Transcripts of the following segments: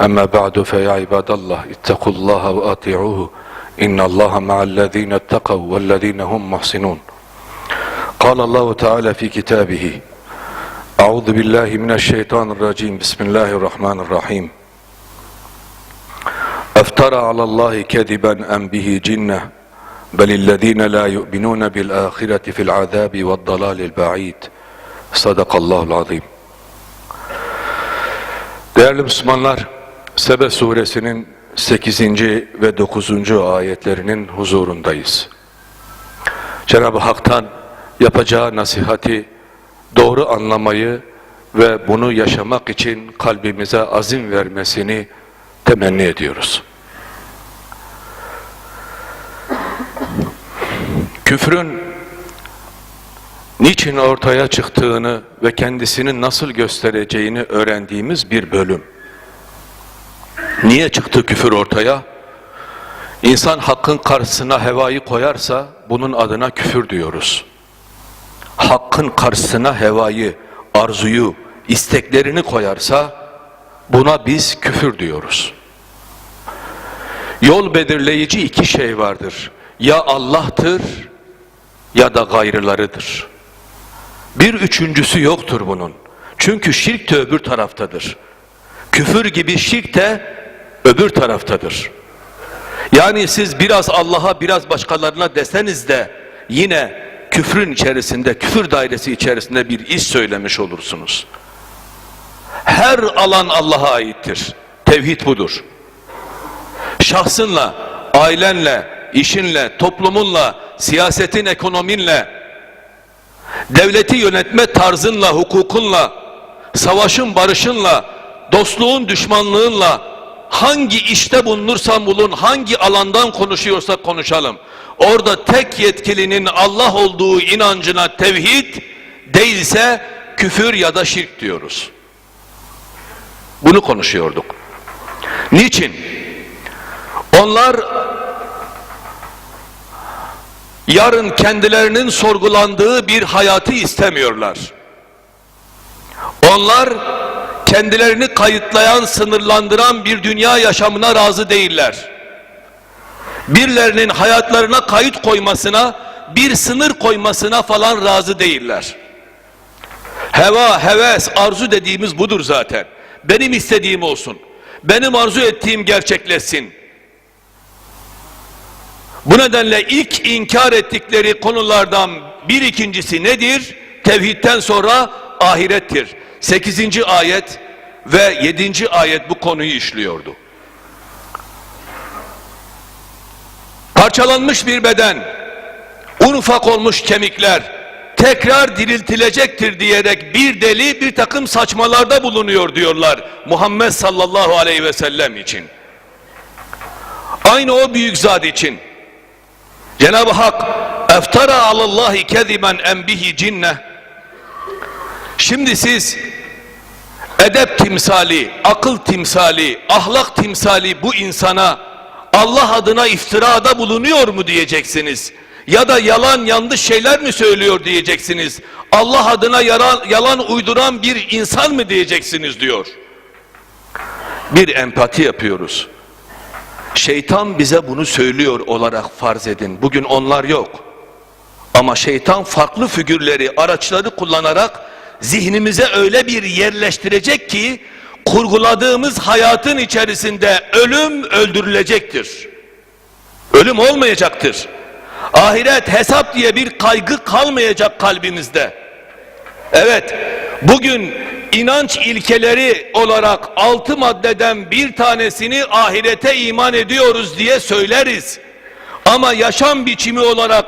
أما بعد فيا عباد الله اتقوا الله وأطيعوه إن الله مع الذين اتقوا والذين هم محسنون قال الله تعالى في كتابه أعوذ بالله من الشيطان الرجيم بسم الله الرحمن الرحيم أفترى على الله كذبا أم به جنة بل الذين لا يؤمنون بالآخرة في العذاب والضلال البعيد صدق الله العظيم Değerli Müslümanlar, Sebe suresinin 8. ve 9. ayetlerinin huzurundayız. Cenab-ı Hak'tan yapacağı nasihati doğru anlamayı ve bunu yaşamak için kalbimize azim vermesini temenni ediyoruz. Küfrün niçin ortaya çıktığını ve kendisini nasıl göstereceğini öğrendiğimiz bir bölüm. Niye çıktı küfür ortaya? İnsan hakkın karşısına hevayı koyarsa bunun adına küfür diyoruz. Hakkın karşısına hevayı, arzuyu, isteklerini koyarsa buna biz küfür diyoruz. Yol belirleyici iki şey vardır. Ya Allah'tır ya da gayrılarıdır. Bir üçüncüsü yoktur bunun. Çünkü şirk de öbür taraftadır. Küfür gibi şirk de öbür taraftadır. Yani siz biraz Allah'a biraz başkalarına deseniz de yine küfrün içerisinde, küfür dairesi içerisinde bir iş söylemiş olursunuz. Her alan Allah'a aittir. Tevhid budur. Şahsınla, ailenle, işinle, toplumunla, siyasetin, ekonominle, devleti yönetme tarzınla, hukukunla, savaşın, barışınla, dostluğun, düşmanlığınla, hangi işte bulunursan bulun, hangi alandan konuşuyorsak konuşalım. Orada tek yetkilinin Allah olduğu inancına tevhid değilse küfür ya da şirk diyoruz. Bunu konuşuyorduk. Niçin? Onlar yarın kendilerinin sorgulandığı bir hayatı istemiyorlar. Onlar kendilerini kayıtlayan, sınırlandıran bir dünya yaşamına razı değiller. Birilerinin hayatlarına kayıt koymasına, bir sınır koymasına falan razı değiller. Heva, heves, arzu dediğimiz budur zaten. Benim istediğim olsun. Benim arzu ettiğim gerçekleşsin. Bu nedenle ilk inkar ettikleri konulardan bir ikincisi nedir? Tevhidten sonra ahirettir. 8. ayet ve 7. ayet bu konuyu işliyordu. Parçalanmış bir beden, un ufak olmuş kemikler tekrar diriltilecektir diyerek bir deli bir takım saçmalarda bulunuyor diyorlar Muhammed sallallahu aleyhi ve sellem için. Aynı o büyük zat için. Cenab-ı Hak eftara alallahi keziben enbihi cinne Şimdi siz edep timsali, akıl timsali, ahlak timsali bu insana Allah adına iftirada bulunuyor mu diyeceksiniz. Ya da yalan yanlış şeyler mi söylüyor diyeceksiniz. Allah adına yalan, yalan uyduran bir insan mı diyeceksiniz diyor. Bir empati yapıyoruz. Şeytan bize bunu söylüyor olarak farz edin. Bugün onlar yok. Ama şeytan farklı figürleri, araçları kullanarak zihnimize öyle bir yerleştirecek ki kurguladığımız hayatın içerisinde ölüm öldürülecektir. Ölüm olmayacaktır. Ahiret hesap diye bir kaygı kalmayacak kalbimizde. Evet, bugün inanç ilkeleri olarak altı maddeden bir tanesini ahirete iman ediyoruz diye söyleriz. Ama yaşam biçimi olarak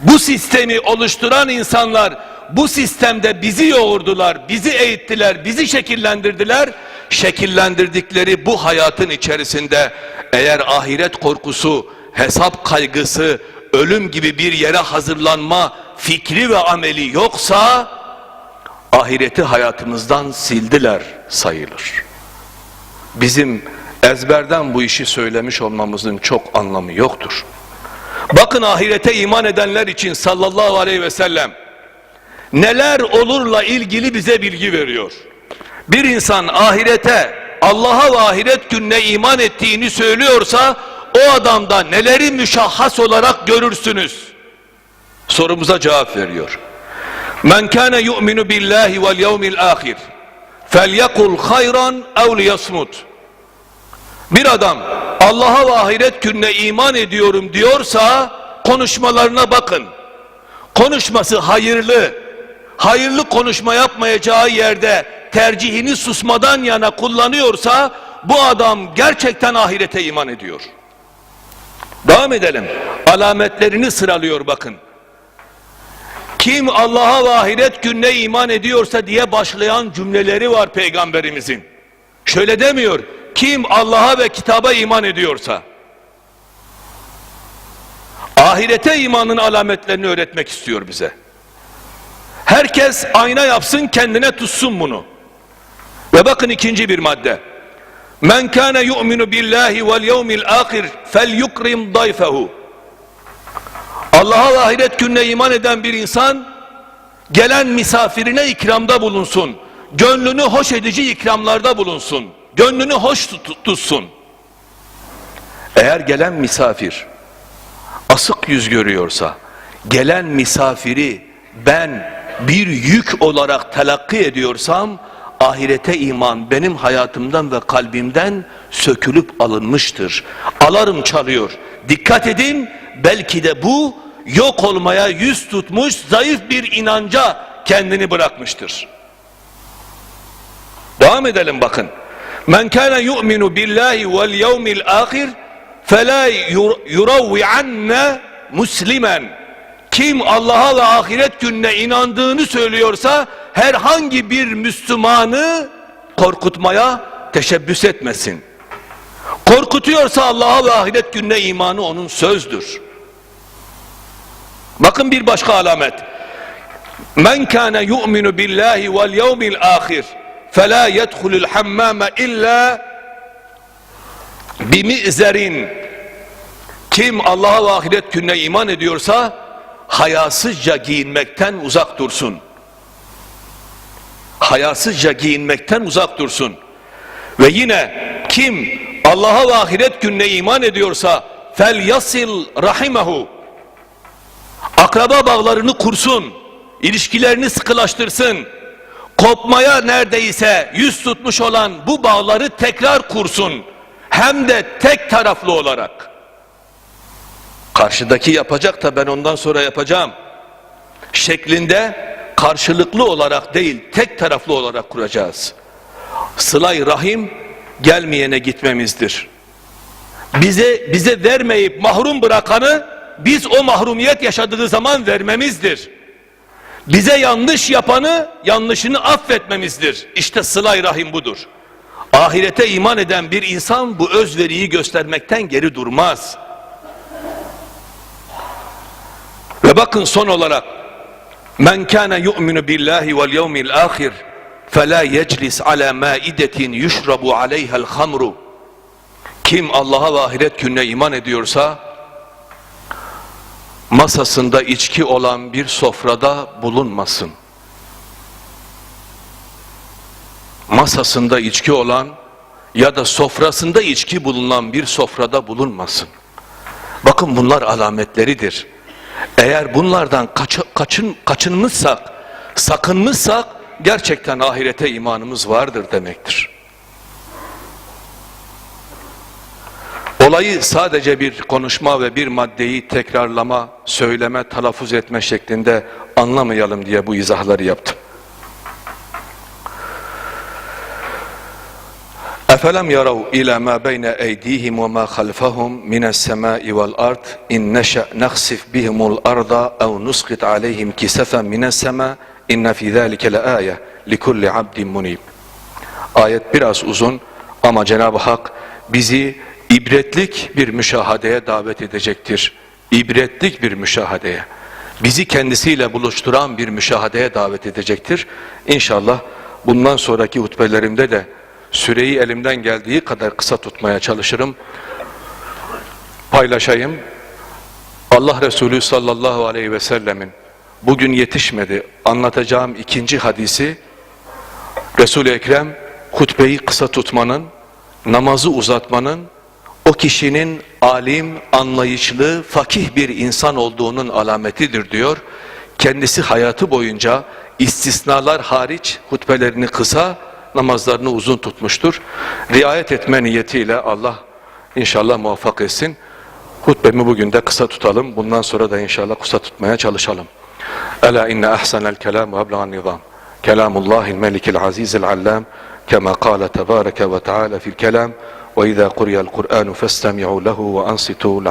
bu sistemi oluşturan insanlar bu sistemde bizi yoğurdular, bizi eğittiler, bizi şekillendirdiler şekillendirdikleri bu hayatın içerisinde eğer ahiret korkusu, hesap kaygısı, ölüm gibi bir yere hazırlanma fikri ve ameli yoksa ahireti hayatımızdan sildiler sayılır. Bizim ezberden bu işi söylemiş olmamızın çok anlamı yoktur. Bakın ahirete iman edenler için sallallahu aleyhi ve sellem neler olurla ilgili bize bilgi veriyor. Bir insan ahirete, Allah'a ve ahiret gününe iman ettiğini söylüyorsa o adamda neleri müşahhas olarak görürsünüz? Sorumuza cevap veriyor. Men kana yu'minu billahi vel yevmil ahir felyekul hayran ev liyasmut. Bir adam Allah'a ve ahiret gününe iman ediyorum diyorsa konuşmalarına bakın. Konuşması hayırlı, hayırlı konuşma yapmayacağı yerde tercihini susmadan yana kullanıyorsa bu adam gerçekten ahirete iman ediyor. Devam edelim. Alametlerini sıralıyor bakın. Kim Allah'a ve ahiret gününe iman ediyorsa diye başlayan cümleleri var peygamberimizin. Şöyle demiyor. Kim Allah'a ve kitaba iman ediyorsa. Ahirete imanın alametlerini öğretmek istiyor bize. Herkes ayna yapsın kendine tutsun bunu. Ve bakın ikinci bir madde. Men kana yu'minu billahi vel yevmil ahir felyukrim dayfehu. Allah'a ve ahiret gününe iman eden bir insan gelen misafirine ikramda bulunsun. Gönlünü hoş edici ikramlarda bulunsun. Gönlünü hoş tut- tutsun. Eğer gelen misafir asık yüz görüyorsa, gelen misafiri ben bir yük olarak telakki ediyorsam, ahirete iman benim hayatımdan ve kalbimden sökülüp alınmıştır. Alarım çalıyor. Dikkat edin, belki de bu yok olmaya yüz tutmuş zayıf bir inanca kendini bırakmıştır. Devam edelim bakın. Men kana yu'minu billahi vel yevmil ahir fela yuravvi'anne muslimen. Kim Allah'a ve ahiret gününe inandığını söylüyorsa herhangi bir Müslümanı korkutmaya teşebbüs etmesin. Korkutuyorsa Allah'a ve ahiret gününe imanı onun sözdür. Bakın bir başka alamet. Men kana yu'minu billahi vel yevmil ahir fela yedhulul hammame illa bimi'zerin kim Allah'a ve ahiret gününe iman ediyorsa hayasızca giyinmekten uzak dursun. Hayasızca giyinmekten uzak dursun. Ve yine kim Allah'a ve ahiret gününe iman ediyorsa fel yasil rahimehu akraba bağlarını kursun, ilişkilerini sıkılaştırsın, kopmaya neredeyse yüz tutmuş olan bu bağları tekrar kursun. Hem de tek taraflı olarak. Karşıdaki yapacak da ben ondan sonra yapacağım. Şeklinde karşılıklı olarak değil tek taraflı olarak kuracağız. Sılay rahim gelmeyene gitmemizdir. Bize bize vermeyip mahrum bırakanı biz o mahrumiyet yaşadığı zaman vermemizdir. Bize yanlış yapanı yanlışını affetmemizdir. İşte sılay rahim budur. Ahirete iman eden bir insan bu özveriyi göstermekten geri durmaz. Bakın son olarak men kana yu'minu billahi vel yevmil ahir fela yeclis ala maidetin yushrabu aleyha'l hamru kim Allah'a ve ahiret gününe iman ediyorsa masasında içki olan bir sofrada bulunmasın. Masasında içki olan ya da sofrasında içki bulunan bir sofrada bulunmasın. Bakın bunlar alametleridir. Eğer bunlardan kaç, kaçın, kaçınmışsak, sakınmışsak gerçekten ahirete imanımız vardır demektir. Olayı sadece bir konuşma ve bir maddeyi tekrarlama, söyleme, telaffuz etme şeklinde anlamayalım diye bu izahları yaptım. أفلم يروا إلى ما بين أيديهم وما خلفهم من السماء والأرض إن نشأ نخسف بهم الأرض أو نسقط عليهم كسفا من السماء إن في ذلك لآية لكل عبد منيب Ayet biraz uzun ama Cenab-ı Hak bizi ibretlik bir müşahadeye davet edecektir. İbretlik bir müşahadeye. Bizi kendisiyle buluşturan bir müşahadeye davet edecektir. İnşallah bundan sonraki hutbelerimde de süreyi elimden geldiği kadar kısa tutmaya çalışırım. Paylaşayım. Allah Resulü sallallahu aleyhi ve sellemin bugün yetişmedi anlatacağım ikinci hadisi Resul-i Ekrem hutbeyi kısa tutmanın, namazı uzatmanın o kişinin alim, anlayışlı, fakih bir insan olduğunun alametidir diyor. Kendisi hayatı boyunca istisnalar hariç hutbelerini kısa, namazlarını uzun tutmuştur. Riayet etme niyetiyle Allah inşallah muvaffak etsin. Hutbemi bugün de kısa tutalım. Bundan sonra da inşallah kısa tutmaya çalışalım. Ela inne ahsenel kelam ve ebla'n nizam. Kelamullahil melikil azizil allam. Kema kâle tebâreke ve teâlâ fil kelam. Ve izâ kuriyel Kur'anu festemi'u lehu ve ansitu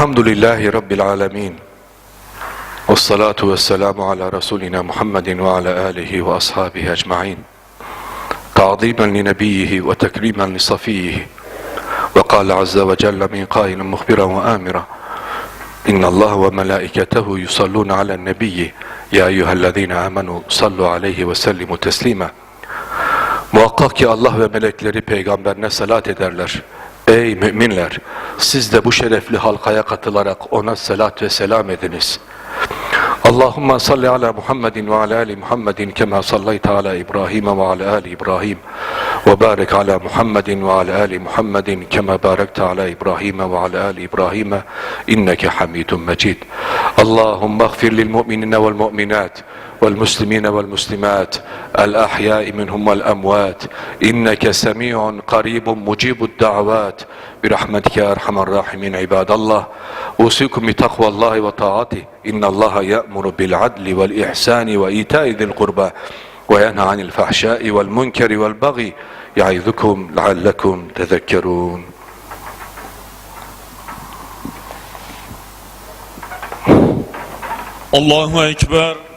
Elhamdülillahi Rabbil alemin. Ve salatu ve selamu ala Resulina Muhammedin ve ala alihi ve ashabihi ecma'in. Ta'zimen li nebiyyihi ve tekrimen li safiyyihi. Ve kâle azze ve celle min kâinin muhbiren ve amiren. İnna Allah ve melaiketehu yusalluna ala nebiyyi. Ya eyyühellezine amenu sallu aleyhi ve sellimu teslime. Muhakkak ki Allah ve melekleri peygamberine salat ederler. Ey müminler! Siz de bu şerefli halkaya katılarak ona salat ve selam ediniz. Allahümme salli ala Muhammedin ve ala ali Muhammedin kema sallayta ala İbrahim ve ala ali İbrahim ve barik ala Muhammedin ve ala ali Muhammedin kema barekta ala İbrahim ve ala ali İbrahim inneke hamidun mecid. Allahümme agfir lil mu'minine vel mu'minat والمسلمين والمسلمات الأحياء منهم والأموات. إنك سميع قريب مجيب الدعوات. برحمتك يا أرحم الراحمين عباد الله. أوصيكم بتقوى الله وطاعته. إن الله يأمر بالعدل والإحسان وإيتاء ذي القربى وينهى عن الفحشاء والمنكر والبغي يعظكم لعلكم تذكرون. Allahu Ekber